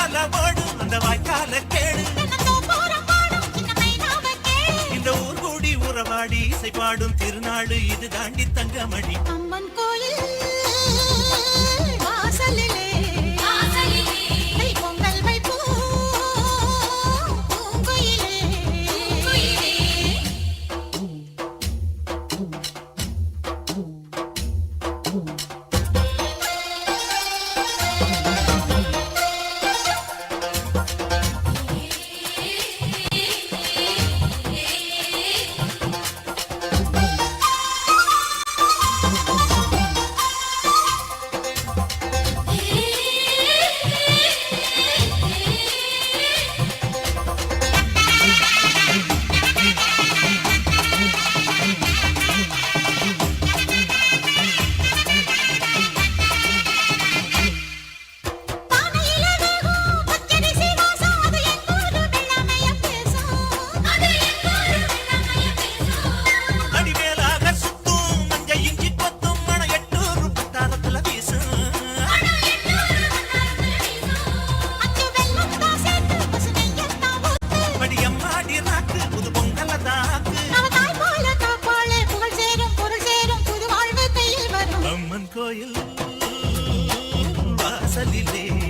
வாய்க்கால ஓடும் அந்த வாய்க்கால கேடு. இந்த ஊர் கூடி உறவாடி இசைப்பாடும் திருநாடு இது தாண்டி தங்கமணி. அம்மன் கோயில் name.